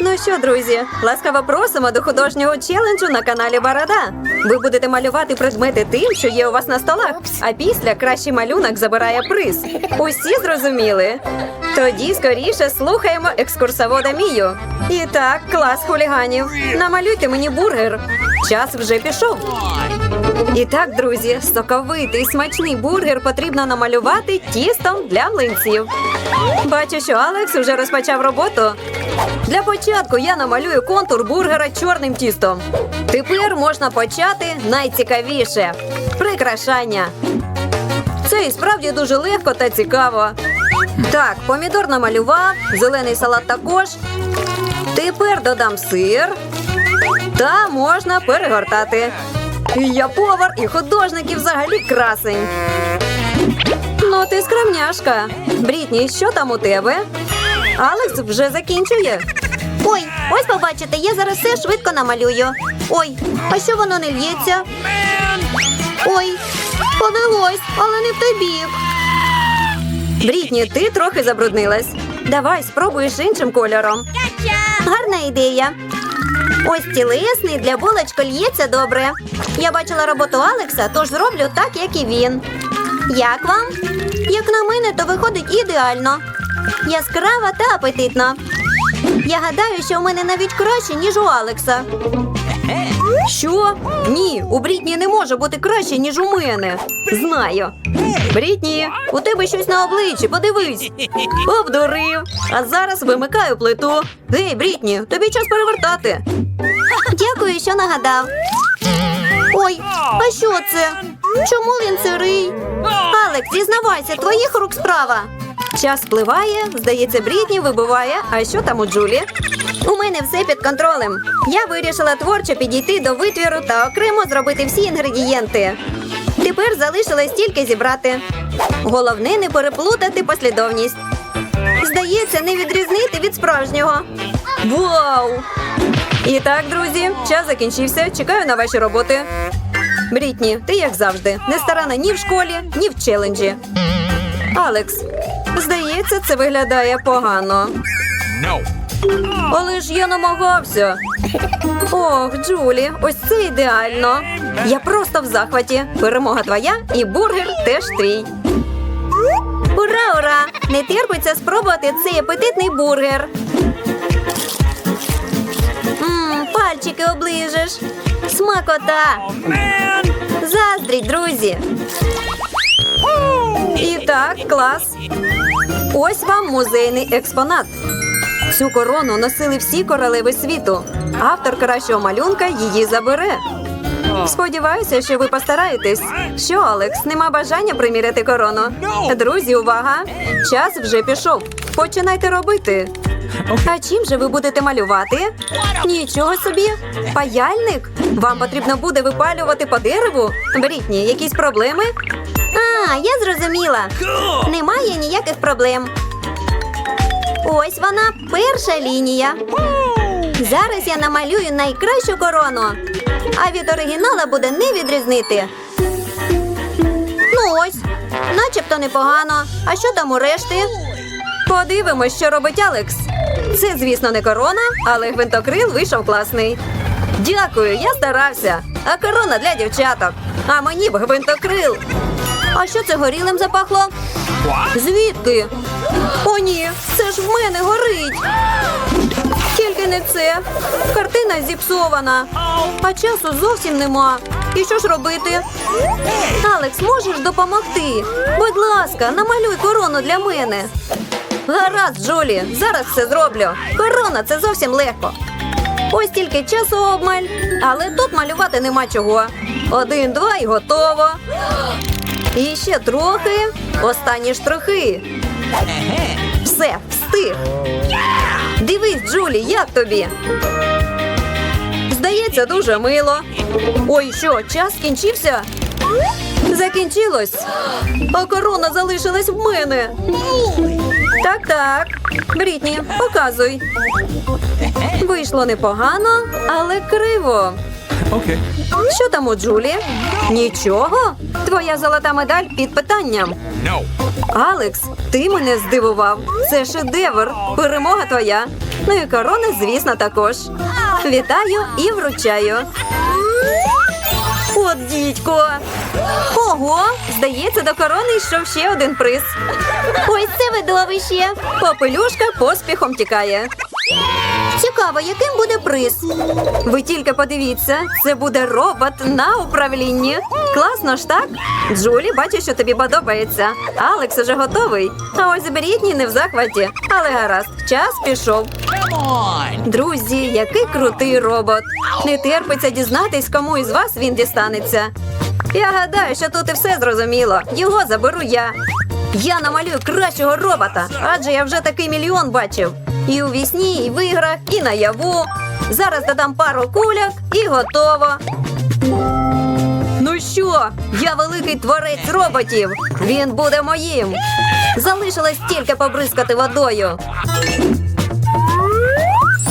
Ну що, друзі, ласкаво просимо до художнього челенджу на каналі Борода. Ви будете малювати предмети тим, що є у вас на столах. А після кращий малюнок забирає приз. Усі зрозуміли? Тоді скоріше слухаємо екскурсовода Мію. І так, клас хуліганів. Намалюйте мені бургер. Час вже пішов. І так, друзі, соковитий смачний бургер потрібно намалювати тістом для млинців. Бачу, що Алекс уже розпочав роботу. Для початку я намалюю контур бургера чорним тістом. Тепер можна почати найцікавіше прикрашання. Це і справді дуже легко та цікаво. Так, помідор намалював, зелений салат також. Тепер додам сир. Та можна перегортати. І Я повар і художник і взагалі красень. Ну, ти скромняшка. Брітні, що там у тебе? Алекс вже закінчує. Ой, ось побачите, я зараз все швидко намалюю. Ой, а що воно не лється? Ой, полилось, але не в той бік. Брітні, ти трохи забруднилась. Давай спробуєш іншим кольором. Гарна ідея. Ось цілесний для булочки л'ється добре. Я бачила роботу Алекса, тож зроблю так, як і він. Як вам? Як на мене, то виходить ідеально. Яскрава та апетитна. Я гадаю, що у мене навіть краще, ніж у Алекса. Що? Ні, у Брітні не може бути краще, ніж у мене. Знаю. Брітні, у тебе щось на обличчі, подивись. Обдурив. А зараз вимикаю плиту. Гей, Брітні, тобі час перевертати. Дякую, що нагадав. Ой, а що це? Чому він сирий? Алекс, зізнавайся, твоїх рук справа. Час спливає, здається, Брітні вибиває. А що там у Джулі? У мене все під контролем. Я вирішила творчо підійти до витвіру та окремо зробити всі інгредієнти. Тепер залишилось тільки зібрати. Головне не переплутати послідовність. Здається, не відрізнити від справжнього. Вау! І так, друзі, час закінчився. Чекаю на ваші роботи. Брітні, ти як завжди, не старана ні в школі, ні в челенджі. Алекс, здається, це виглядає погано. Але ж я намагався. Ох, Джулі, ось це ідеально. Я просто в захваті. Перемога твоя і бургер теж твій. Ура, ура! Не терпиться спробувати цей апетитний бургер. Пальчики оближеш. Смакота. Заздріть, друзі. І так, клас. Ось вам музейний експонат. Цю корону носили всі королеви світу. Автор кращого малюнка її забере. Сподіваюся, що ви постараєтесь. Що, Алекс, нема бажання приміряти корону? Друзі, увага! Час вже пішов. Починайте робити. А чим же ви будете малювати? Нічого собі. Паяльник? Вам потрібно буде випалювати по дереву? Брітні, якісь проблеми? А, я зрозуміла. Немає ніяких проблем. Ось вона, перша лінія. Зараз я намалюю найкращу корону. А від оригінала буде не відрізнити. Ну ось, начебто непогано. А що там у решти? Подивимось, що робить Алекс. Це, звісно, не корона, але гвинтокрил вийшов класний. Дякую, я старався. А корона для дівчаток. А мені б гвинтокрил. А що це горілим запахло? Звідки? О, ні, це ж в мене горить. Тільки не це. Картина зіпсована, а часу зовсім нема. І що ж робити? Алекс, можеш допомогти? Будь ласка, намалюй корону для мене. Гаразд, Джулі, зараз все зроблю. Корона це зовсім легко. Ось тільки часу обмаль, але тут малювати нема чого. Один, два і готово. І ще трохи. Останні штрихи. Все, встиг. Дивись, Джулі, як тобі? Здається, дуже мило. Ой, що, час скінчився? Закінчилось. А корона залишилась в мене. Так, так. Брітні, показуй. Вийшло непогано, але криво. Okay. Що там у Джулі? Нічого. Твоя золота медаль під питанням. No. Алекс, ти мене здивував. Це шедевр. Перемога твоя. Ну і корони, звісно, також. Вітаю і вручаю. От дідько. Ого, здається, до корони йшов ще один приз. Ось це видовище. Попелюшка поспіхом тікає. Цікаво, яким буде приз? Ви тільки подивіться, це буде робот на управлінні. Класно ж так? Джулі, бачу, що тобі подобається. Алекс уже готовий. А ось Брітні не в захваті. Але гаразд, час пішов. Друзі, який крутий робот. Не терпиться дізнатись, кому із вас він дістанеться. Я гадаю, що тут і все зрозуміло. Його заберу я. Я намалюю кращого робота, адже я вже такий мільйон бачив. І у вісні, і в іграх, і наяву. Зараз додам пару куляк і готово. Що, я великий творець роботів. Він буде моїм. Залишилось тільки побризкати водою.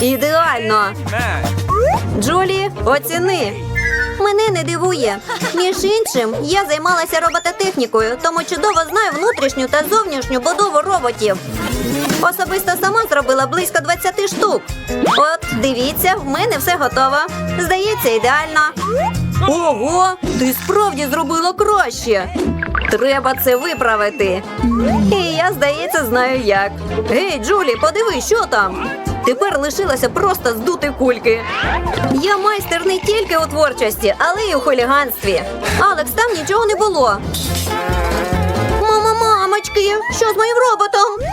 Ідеально. Джулі, оціни. Мене не дивує. Між іншим, я займалася робототехнікою, тому чудово знаю внутрішню та зовнішню будову роботів. Особисто сама зробила близько 20 штук. От, дивіться, в мене все готово. Здається, ідеально. Ого, ти справді зробила краще. Треба це виправити. І я, здається, знаю як. Гей, Джулі, подиви, що там. Тепер лишилося просто здути кульки. Я майстер не тільки у творчості, але й у хуліганстві. Алекс, там нічого не було. Мама, мамочки, що з моїм роботом?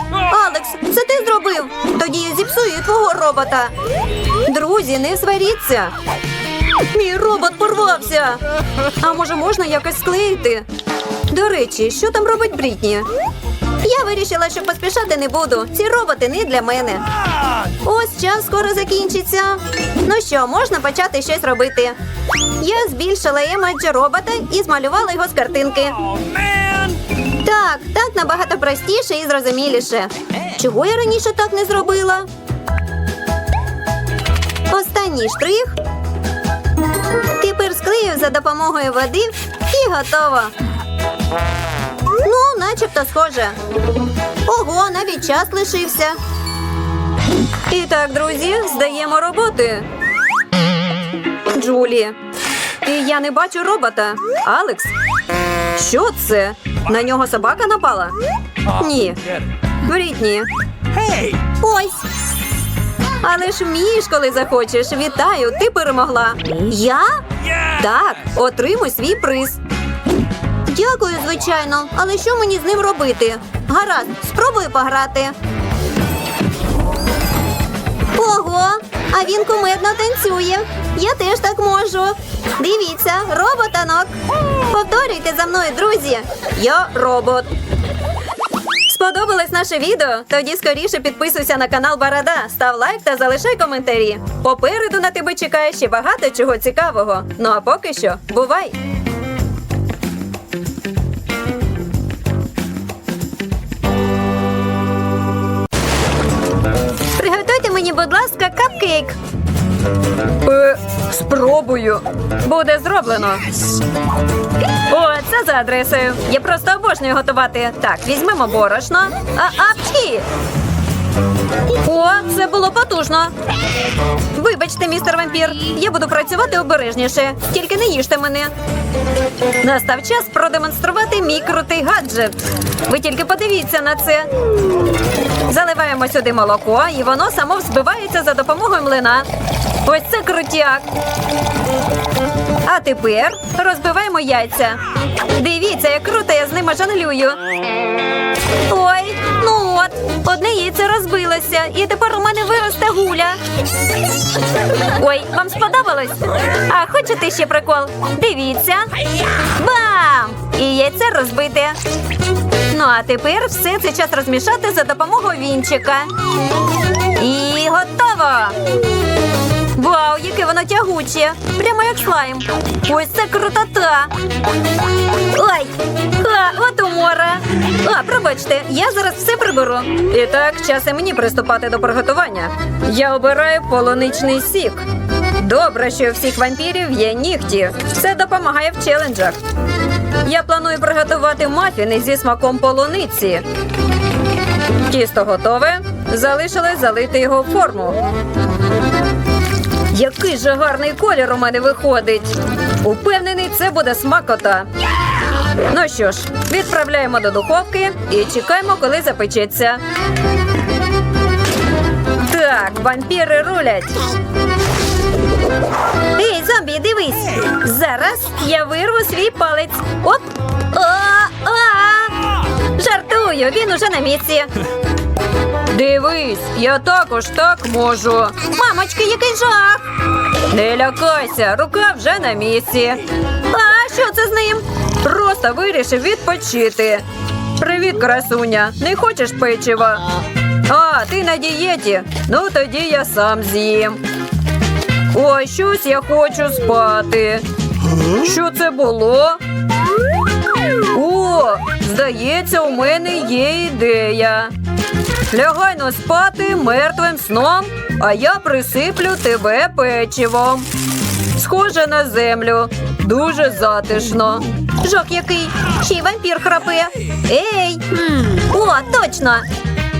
Алекс, це ти зробив? Тоді я зіпсую твого робота. Друзі, не сваріться. Мій робот порвався. А може можна якось склеїти? До речі, що там робить Брітні? Я вирішила, що поспішати не буду. Ці роботи не для мене. Ось час скоро закінчиться. Ну що, можна почати щось робити. Я збільшила емоджі робота і змалювала його з картинки. Так, так набагато простіше і зрозуміліше. Чого я раніше так не зробила? Останній штрих. Тепер склею за допомогою води і готово. Ну, начебто схоже. Ого, навіть час лишився. І так, друзі, здаємо роботи. Джулі. І я не бачу робота. Алекс. Що це? На нього собака напала? Ні. Брітні. Ось. Але ж вмієш, коли захочеш. Вітаю, ти перемогла. Я? Так, отримуй свій приз. Дякую, звичайно. Але що мені з ним робити? Гаразд, спробую пограти. Ого, а він кумедно танцює. Я теж так можу. Дивіться, роботанок. Повторюйте за мною, друзі. Я робот. Сподобалось наше відео? Тоді скоріше підписуйся на канал Барада, став лайк та залишай коментарі. Попереду на тебе чекає ще багато чого цікавого. Ну а поки що, бувай! Приготуйте мені, будь ласка, капкейк. Е, спробую. Буде зроблено. О, це за адресою. Я просто обожнюю готувати. Так, візьмемо борошно. А, апчі! О, це було потужно. Вибачте, містер вампір. Я буду працювати обережніше. Тільки не їжте мене. Настав час продемонструвати мій крутий гаджет. Ви тільки подивіться на це. Заливаємо сюди молоко, і воно само взбивається за допомогою млина. Ось це крутяк. А тепер розбиваємо яйця. Дивіться, як круто я з ними жонглюю. Ой, ну от, одне яйце розбилося, і тепер у мене виросте гуля. Ой, вам сподобалось? А хочете ще прикол? Дивіться. Бам! І яйце розбите. Ну а тепер все це час розмішати за допомогою вінчика. І готово! Вау, яке воно тягуче! Прямо як слайм. Ось це крутота. Ой, а, от умора. А, пробачте, я зараз все приберу. І так, час і мені приступати до приготування. Я обираю полуничний сік. Добре, що у всіх вампірів є нігті. Це допомагає в челенджах. Я планую приготувати мафіни зі смаком полуниці. Тісто готове. Залишилось залити його в форму. Який же гарний колір у мене виходить. Упевнений, це буде смакота. Ну що ж, відправляємо до духовки і чекаємо, коли запечеться. Так, вампіри рулять. Ей, зомбі, дивись. Зараз я вирву свій палець. Оп! О, а! Жартую, він уже на місці. Дивись, я також так можу. Мамочки, який жах! Не лякайся, рука вже на місці. А що це з ним? Просто вирішив відпочити. Привіт, красуня. Не хочеш печива? А, ти на дієті? Ну тоді я сам з'їм. Ой, щось я хочу спати. Що це було? О, здається, у мене є ідея. Лягай но спати мертвим сном, а я присиплю тебе печивом. Схоже на землю. Дуже затишно. Жах який. Ще й вампір храпе. Ей! О, точно!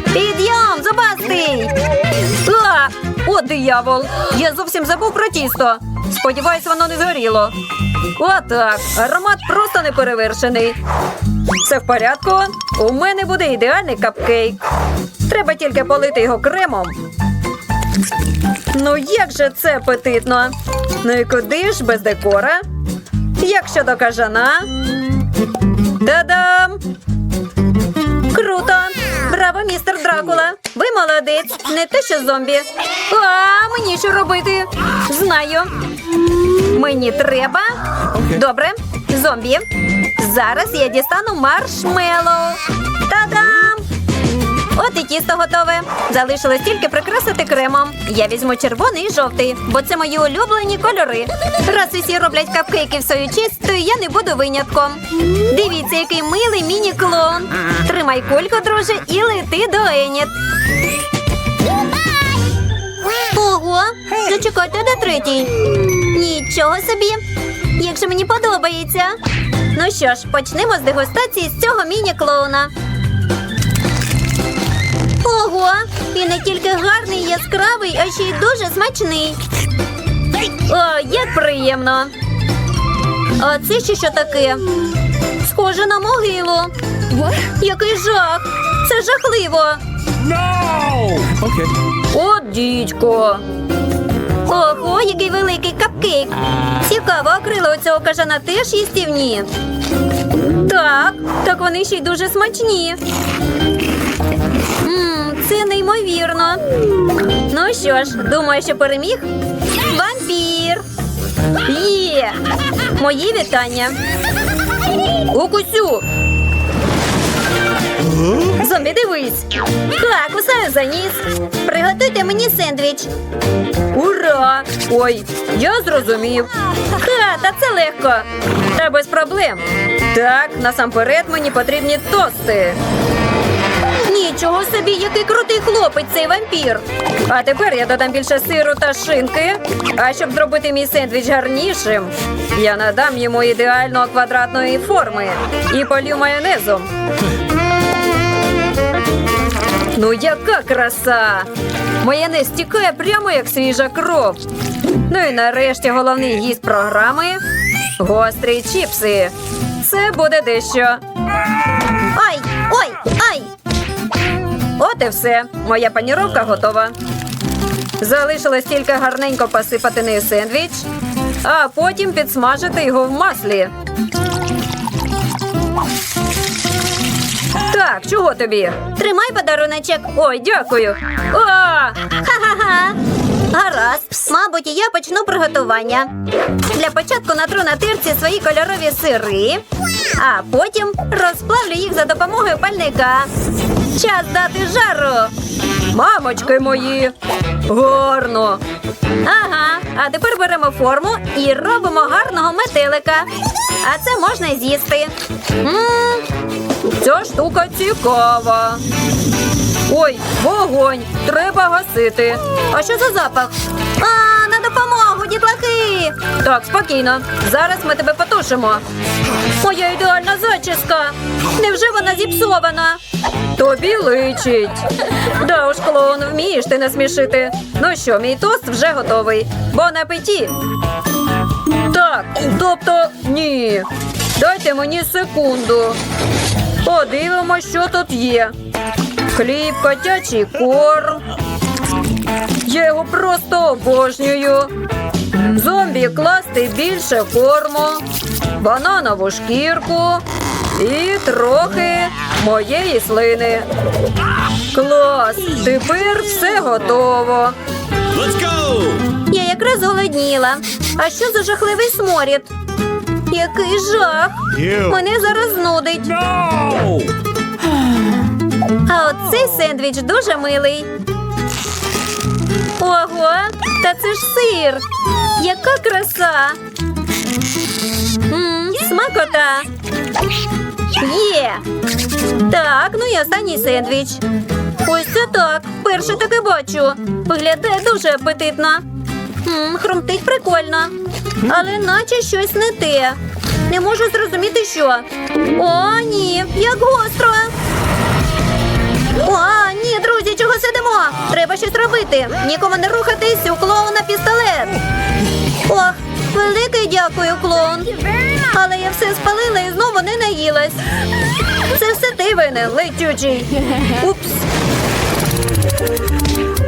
Підйом, зубастий! А! О, диявол! Я зовсім забув про тісто. Сподіваюсь, воно не згоріло. Отак. Аромат просто неперевершений. Все в порядку. У мене буде ідеальний капкейк. Треба тільки полити його кремом. Ну як же це апетитно? Ну і куди ж без декора? Як щодо кажана? Та-дам! Круто! Браво, містер Дракула! Ви молодець! Не те, що зомбі. А мені що робити? Знаю. Мені треба. Добре, зомбі. Зараз я дістану маршмеллоу. Та-дам! От і тісто готове. Залишилось тільки прикрасити кремом. Я візьму червоний і жовтий, бо це мої улюблені кольори. Раз усі роблять капкейки в свою честь, то я не буду винятком. Дивіться, який милий міні-клон. Тримай кульку, друже, і лети до Еніт. Ого! Зачекайте до третій. Нічого собі. Як же мені подобається. Ну що ж, почнемо з дегустації з цього міні-клоуна. Ого! І не тільки гарний, яскравий, а ще й дуже смачний. О, як приємно. А це ще що таке? Схоже на могилу. Який жах! Це жахливо. No! Okay. От дідько. Ого, який великий капкейк. Цікаво, а крила у цього кажана теж їстівні. Так, так вони ще й дуже смачні. Мм, це неймовірно. Ну що ж, думаю, що переміг? Вампір. Є! Мої вітання. Укусю! Зомбі, дивись! Так, кусаю за ніс. Приготуйте мені сендвіч. Ура! Ой, я зрозумів. Ха, та це легко. Та без проблем. Так, насамперед мені потрібні тости. Нічого собі, який крутий хлопець цей вампір. А тепер я додам більше сиру та шинки. А щоб зробити мій сендвіч гарнішим, я надам йому ідеально квадратної форми і полю майонезом. Ну, яка краса! Майонез стікає прямо як свіжа кров. Ну і нарешті головний гість програми гострі чіпси. Це буде дещо. Ай, ой, ай! От і все. Моя паніровка готова. Залишилось тільки гарненько посипати нею сендвіч, а потім підсмажити його в маслі. Так, чого тобі? Тримай подаруночок. Ой, дякую. А! Ха-ха-ха. Гаразд. Мабуть, я почну приготування. Для початку натру на тирці свої кольорові сири, а потім розплавлю їх за допомогою пальника. Час дати жару. Мамочки мої. Гарно. Ага, а тепер беремо форму і робимо гарного метелика. А це можна з'їсти. Ця штука цікава. Ой, вогонь! Треба гасити. А що за запах? А, на допомогу, дітлахи! Так, спокійно. Зараз ми тебе потушимо. Моя ідеальна зачіска. Невже вона зіпсована? Тобі личить. Да уж, клоун, вмієш ти насмішити. Ну що, мій тост вже готовий. Бон апеті. Так, тобто ні. Дайте мені секунду. Подивимось, що тут є. Хліб, котячий корм. Я його просто обожнюю. Зомбі класти більше корму, бананову шкірку і трохи моєї слини. Клас! Тепер все готово. Let's go. Я якраз голодніла. А що за жахливий сморід? Який жах! Ew. Мене зараз нудить. No. А от цей сендвіч дуже милий. Ого, та це ж сир. Яка краса. М, смакота. Є. Так, ну і останній сендвіч. Ось це так. Перше таке бачу. Виглядає дуже апетитно. М, хрумтить прикольно. Але наче щось не те. Не можу зрозуміти, що. О, ні, як гостро. О, ні, друзі, чого сидимо? Треба щось робити. Нікому не рухатись, у клоуна пістолет. Ох, велике дякую, клоун. Але я все спалила і знову не наїлась. Це все ти винен, летючий. Упс.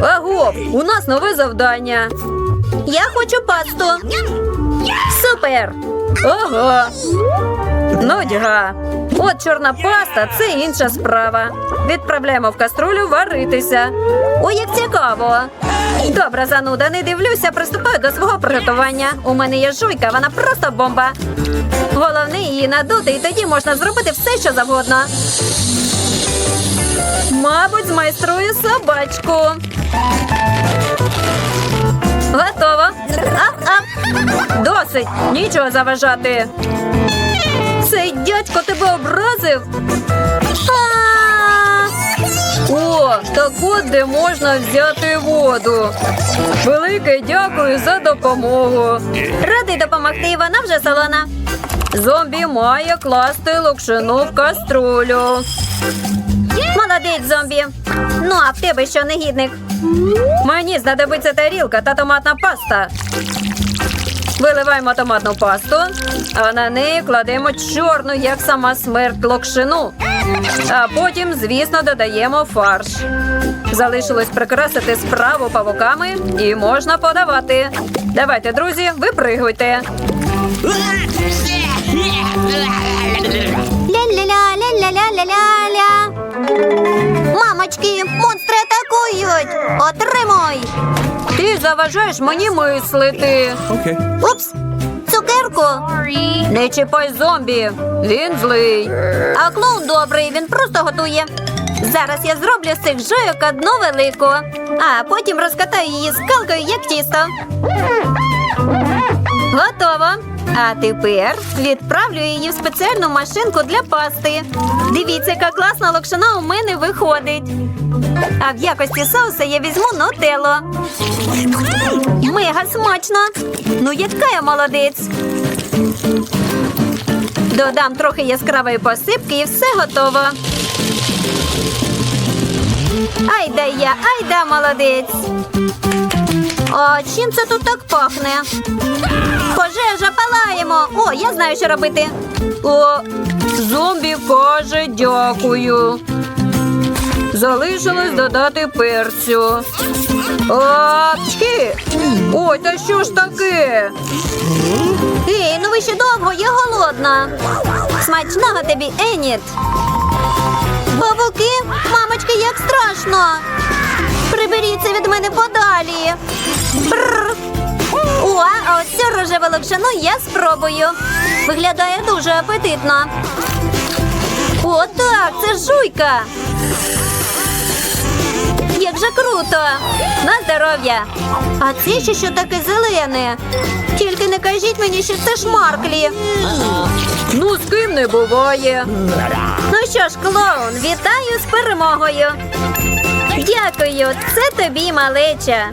Аго, у нас нове завдання. Я хочу пасту. Супер! Ого! Нудьга. От чорна паста це інша справа. Відправляємо в каструлю варитися. Ой, як цікаво. Добре, зануда, не дивлюся, приступаю до свого приготування. У мене є жуйка, вона просто бомба. Головне її надути, і тоді можна зробити все, що завгодно. Мабуть, змайструю собачку. Готово. Ап-ап. Досить, нічого заважати. Цей дядько тебе образив. О, так от де можна взяти воду. Велике дякую за допомогу. Радий допомогти, вона вже солона. Зомбі має класти локшину в каструлю. Молодець, зомбі. Ну, а в тебе що, негідник? Мені знадобиться тарілка та томатна паста. Виливаємо томатну пасту, а на неї кладемо чорну, як сама смерть локшину. А потім, звісно, додаємо фарш. Залишилось прикрасити справу павуками і можна подавати. Давайте, друзі, випригуйте. Ля-ля-ля, заважаєш мені мислити. Okay. Упс, цукерку. Не чіпай зомбі. Він злий. А клоун добрий, він просто готує. Зараз я зроблю з цих жойок одну велику, а потім розкатаю її скалкою, як тісто. Готово. А тепер відправлю її в спеціальну машинку для пасти. Дивіться, яка класна локшина у мене виходить. А в якості соуса я візьму нутелло. Мега смачно. Ну, яка я молодець. Додам трохи яскравої посипки і все готово. Ай да я, ай да молодець. А чим це тут так пахне? Пожежа палаємо. О, я знаю, що робити. О, зомбі каже дякую. Залишилось додати перцю. Апчки! Ой, та що ж таке? Ей, ну ви ще довго, я голодна. Смачного тобі, Еніт. Павуки, мамочки, як страшно. Приберіться від мене подалі. Рожеву локшину я спробую. Виглядає дуже апетитно. О, так, це жуйка. Як же круто! На здоров'я! А це ще що таке зелене? Тільки не кажіть мені, що це шмарклі. Ну, з ким не буває. Ну що ж, клоун, вітаю з перемогою. Дякую, це тобі малеча.